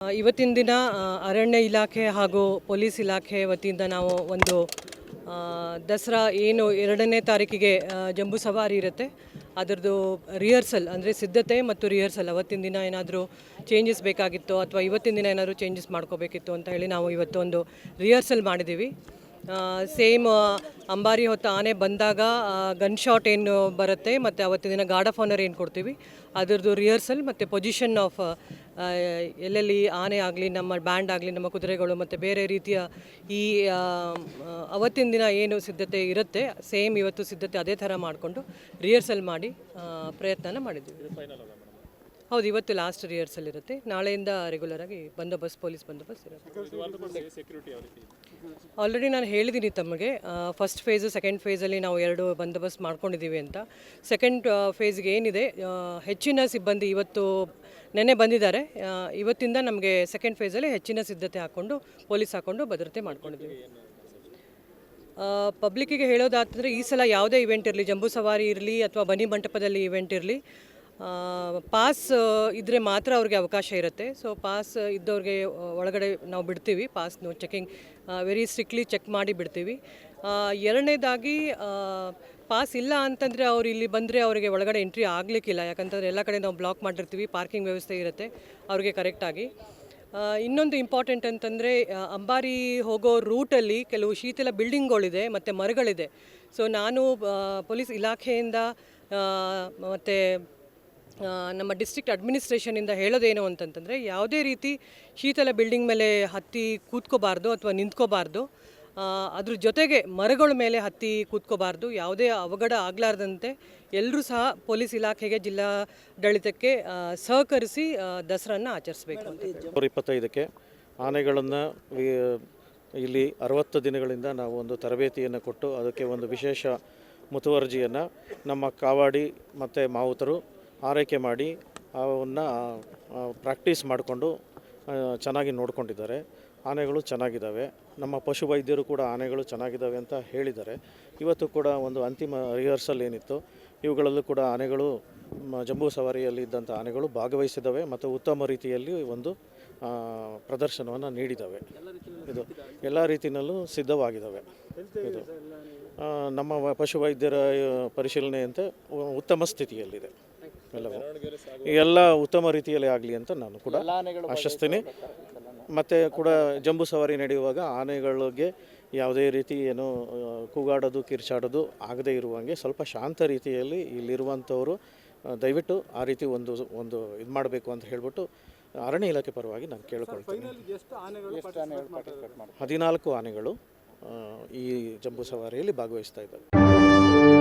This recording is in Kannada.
ಇವತ್ತಿನ ದಿನ ಅರಣ್ಯ ಇಲಾಖೆ ಹಾಗೂ ಪೊಲೀಸ್ ಇಲಾಖೆ ವತಿಯಿಂದ ನಾವು ಒಂದು ದಸರಾ ಏನು ಎರಡನೇ ತಾರೀಕಿಗೆ ಜಂಬೂ ಸವಾರಿ ಇರುತ್ತೆ. ಅದರದ್ದು ರಿಹರ್ಸಲ್ ಅಂದರೆ ಸಿದ್ಧತೆ ಮತ್ತು ರಿಹರ್ಸಲ್ ಅವತ್ತಿನ ದಿನ ಏನಾದರೂ ಚೇಂಜಸ್ ಬೇಕಾಗಿತ್ತು ಅಥವಾ ಇವತ್ತಿನ ದಿನ ಏನಾದರೂ ಚೇಂಜಸ್ ಮಾಡ್ಕೋಬೇಕಿತ್ತು ಅಂತ ಹೇಳಿ ನಾವು ಇವತ್ತು ಒಂದು ರಿಹರ್ಸಲ್ ಮಾಡಿದ್ದೀವಿ. ಸೇಮ್ ಅಂಬಾರಿ ಹೊತ್ತ ಆನೆ ಬಂದಾಗ ಗನ್ ಶಾಟ್ ಏನು ಬರುತ್ತೆ, ಮತ್ತು ಅವತ್ತಿನ ದಿನ ಗಾರ್ಡ್ ಆಫ್ ಆನರ್ ಏನು ಕೊಡ್ತೀವಿ? ಅದರದ್ದು ರಿಹರ್ಸಲ್ ಮತ್ತು ಪೊಸಿಷನ್ ಆಫ್ ಎಲ್ಲೆಲ್ಲಿ ಆನೆ ಆಗಲಿ, ನಮ್ಮ ಬ್ಯಾಂಡ್ ಆಗಲಿ, ನಮ್ಮ ಕುದುರೆಗಳು ಮತ್ತು ಬೇರೆ ರೀತಿಯ ಈ ಅವತ್ತಿನ ದಿನ ಏನು ಸಿದ್ಧತೆ ಇರುತ್ತೆ, ಸೇಮ್ ಇವತ್ತು ಸಿದ್ಧತೆ ಅದೇ ಥರ ಮಾಡಿಕೊಂಡು ರಿಹರ್ಸಲ್ ಮಾಡಿ ಪ್ರಯತ್ನ ಪ್ರಯತ್ನನ ಮಾಡಿದ್ದೀವಿ. ಹೌದು, ಇವತ್ತು ಲಾಸ್ಟ್ ರಿಹರ್ಸಲ್ ಇರುತ್ತೆ. ನಾಳೆಯಿಂದ ರೆಗ್ಯುಲರ್ ಆಗಿ ಬಂದೋಬಸ್ತ್, ಪೊಲೀಸ್ ಬಂದೋಬಸ್ತ್ ಇರುತ್ತೆ. ಆಲ್ರೆಡಿ ನಾನು ಹೇಳಿದ್ದೀನಿ ತಮಗೆ ಫಸ್ಟ್ ಫೇಸು ಸೆಕೆಂಡ್ ಫೇಸಲ್ಲಿ ನಾವು ಎರಡು ಬಂದೋಬಸ್ತ್ ಮಾಡ್ಕೊಂಡಿದ್ದೀವಿ ಅಂತ. ಸೆಕೆಂಡ್ ಫೇಸ್ಗೆ ಏನಿದೆ ಹೆಚ್ಚಿನ ಸಿಬ್ಬಂದಿ ಇವತ್ತು ನೆನ್ನೆ ಬಂದಿದ್ದಾರೆ. ಇವತ್ತಿಂದ ನಮಗೆ ಸೆಕೆಂಡ್ ಫೇಸಲ್ಲಿ ಹೆಚ್ಚಿನ ಸಿದ್ಧತೆ ಹಾಕ್ಕೊಂಡು ಪೊಲೀಸ್ ಹಾಕ್ಕೊಂಡು ಭದ್ರತೆ ಮಾಡ್ಕೊಂಡಿದ್ದೀವಿ. ಪಬ್ಲಿಕ್ಕಿಗೆ ಹೇಳೋದಾದರೆ ಈ ಸಲ ಯಾವುದೇ ಇವೆಂಟ್ ಇರಲಿ, ಜಂಬೂ ಸವಾರಿ ಇರಲಿ ಅಥವಾ ಬನಿ ಮಂಟಪದಲ್ಲಿ ಇವೆಂಟ್ ಇರಲಿ ಪಾಸ್ ಇದ್ದರೆ ಮಾತ್ರ ಅವ್ರಿಗೆ ಅವಕಾಶ ಇರುತ್ತೆ. ಸೊ ಪಾಸ್ ಇದ್ದವ್ರಿಗೆ ಒಳಗಡೆ ನಾವು ಬಿಡ್ತೀವಿ. ಪಾಸ್ನು ಚೆಕಿಂಗ್ ವೆರಿ ಸ್ಟ್ರಿಕ್ಟ್ಲಿ ಚೆಕ್ ಮಾಡಿ ಬಿಡ್ತೀವಿ. ಎರಡನೇದಾಗಿ ಪಾಸ್ ಇಲ್ಲ ಅಂತಂದರೆ ಅವ್ರು ಇಲ್ಲಿ ಬಂದರೆ ಅವರಿಗೆ ಒಳಗಡೆ ಎಂಟ್ರಿ ಆಗಲಿಕ್ಕಿಲ್ಲ. ಯಾಕಂತಂದರೆ ಎಲ್ಲ ಕಡೆ ನಾವು ಬ್ಲಾಕ್ ಮಾಡಿರ್ತೀವಿ ಪಾರ್ಕಿಂಗ್ ವ್ಯವಸ್ಥೆ ಇರುತ್ತೆ ಅವ್ರಿಗೆ ಕರೆಕ್ಟಾಗಿ ಇನ್ನೊಂದು ಇಂಪಾರ್ಟೆಂಟ್ ಅಂತಂದರೆ ಅಂಬಾರಿ ಹೋಗೋ ರೂಟಲ್ಲಿ ಕೆಲವು ಶೀತಲ ಬಿಲ್ಡಿಂಗ್ಗಳಿದೆ ಮತ್ತು ಮರಗಳಿದೆ. ಸೊ ನಾನು ಪೊಲೀಸ್ ಇಲಾಖೆಯಿಂದ ಮತ್ತು ನಮ್ಮ ಡಿಸ್ಟ್ರಿಕ್ಟ್ ಅಡ್ಮಿನಿಸ್ಟ್ರೇಷನಿಂದ ಹೇಳೋದೇನು ಅಂತಂತಂದರೆ ಯಾವುದೇ ರೀತಿ ಶೀತಲ ಬಿಲ್ಡಿಂಗ್ ಮೇಲೆ ಹತ್ತಿ ಕೂತ್ಕೋಬಾರ್ದು ಅಥವಾ ನಿಂತ್ಕೋಬಾರ್ದು ಅದ್ರ ಜೊತೆಗೆ ಮರಗಳ ಮೇಲೆ ಹತ್ತಿ ಕೂತ್ಕೋಬಾರ್ದು, ಯಾವುದೇ ಅವಘಡ ಆಗಲಾರ್ದಂತೆ ಎಲ್ಲರೂ ಸಹ ಪೊಲೀಸ್ ಇಲಾಖೆಗೆ, ಜಿಲ್ಲಾಡಳಿತಕ್ಕೆ ಸಹಕರಿಸಿ ದಸರಾನ ದಸರನ್ನ ಆಚರಿಸಬೇಕು ಅಂತ ಇಪ್ಪತ್ತೈದಕ್ಕೆ ಆನೆಗಳನ್ನು ಇಲ್ಲಿ ಅರವತ್ತು ದಿನಗಳಿಂದ ನಾವು ಒಂದು ತರಬೇತಿಯನ್ನು ಕೊಟ್ಟು ಅದಕ್ಕೆ ಒಂದು ವಿಶೇಷ ಮುತುವರ್ಜಿಯನ್ನು ನಮ್ಮ ಕಾವಾಡಿ ಮತ್ತು ಮಾವುತರು ಆರೈಕೆ ಮಾಡಿ ಅವನ್ನ ಪ್ರಾಕ್ಟೀಸ್ ಮಾಡಿಕೊಂಡು ಚೆನ್ನಾಗಿ ನೋಡ್ಕೊಂಡಿದ್ದಾರೆ. ಆನೆಗಳು ಚೆನ್ನಾಗಿದ್ದಾವೆ. ನಮ್ಮ ಪಶುವೈದ್ಯರು ಕೂಡ ಆನೆಗಳು ಚೆನ್ನಾಗಿದ್ದಾವೆ ಅಂತ ಹೇಳಿದ್ದಾರೆ. ಇವತ್ತು ಕೂಡ ಒಂದು ಅಂತಿಮ ರಿಹರ್ಸಲ್ ಏನಿತ್ತು. ಇವುಗಳಲ್ಲೂ ಕೂಡ ಆನೆಗಳು ಜಂಬೂ ಸವಾರಿಯಲ್ಲಿ ಇದ್ದಂಥ ಆನೆಗಳು ಭಾಗವಹಿಸಿದ್ದಾವೆ ಮತ್ತು ಉತ್ತಮ ರೀತಿಯಲ್ಲಿ ಒಂದು ಪ್ರದರ್ಶನವನ್ನು ನೀಡಿದ್ದಾವೆ. ಇದು ಎಲ್ಲ ರೀತಿಯಲ್ಲೂ ಸಿದ್ಧವಾಗಿದ್ದಾವೆ. ಇದು ನಮ್ಮ ಪಶುವೈದ್ಯರ ಪರಿಶೀಲನೆಯಂತೆ ಉತ್ತಮ ಸ್ಥಿತಿಯಲ್ಲಿದೆ. ಎಲ್ಲವೂ. ಎಲ್ಲ ಉತ್ತಮ ರೀತಿಯಲ್ಲಿ ಆಗಲಿ ಅಂತ ನಾನು ಕೂಡ ಆಶಿಸ್ತೀನಿ. ಮತ್ತು ಕೂಡ ಜಂಬೂ ಸವಾರಿ ನಡೆಯುವಾಗ ಆನೆಗಳಿಗೆ ಯಾವುದೇ ರೀತಿ ಏನು ಕೂಗಾಡೋದು ಕಿರ್ಚಾಡೋದು ಆಗದೇ ಇರುವಂಗೆ ಸ್ವಲ್ಪ ಶಾಂತ ರೀತಿಯಲ್ಲಿ ಇಲ್ಲಿರುವಂಥವರು ದಯವಿಟ್ಟು ಆ ರೀತಿ ಒಂದು ಒಂದು ಇದು ಮಾಡಬೇಕು ಅಂತ ಹೇಳ್ಬಿಟ್ಟು ಅರಣ್ಯ ಇಲಾಖೆ ಪರವಾಗಿ ನಾನು ಕೇಳ್ಕೊಳ್ತೀನಿ. ಹದಿನಾಲ್ಕು ಆನೆಗಳು ಈ ಜಂಬೂ ಸವಾರಿಯಲ್ಲಿ ಭಾಗವಹಿಸ್ತಾ ಇದ್ದಾವೆ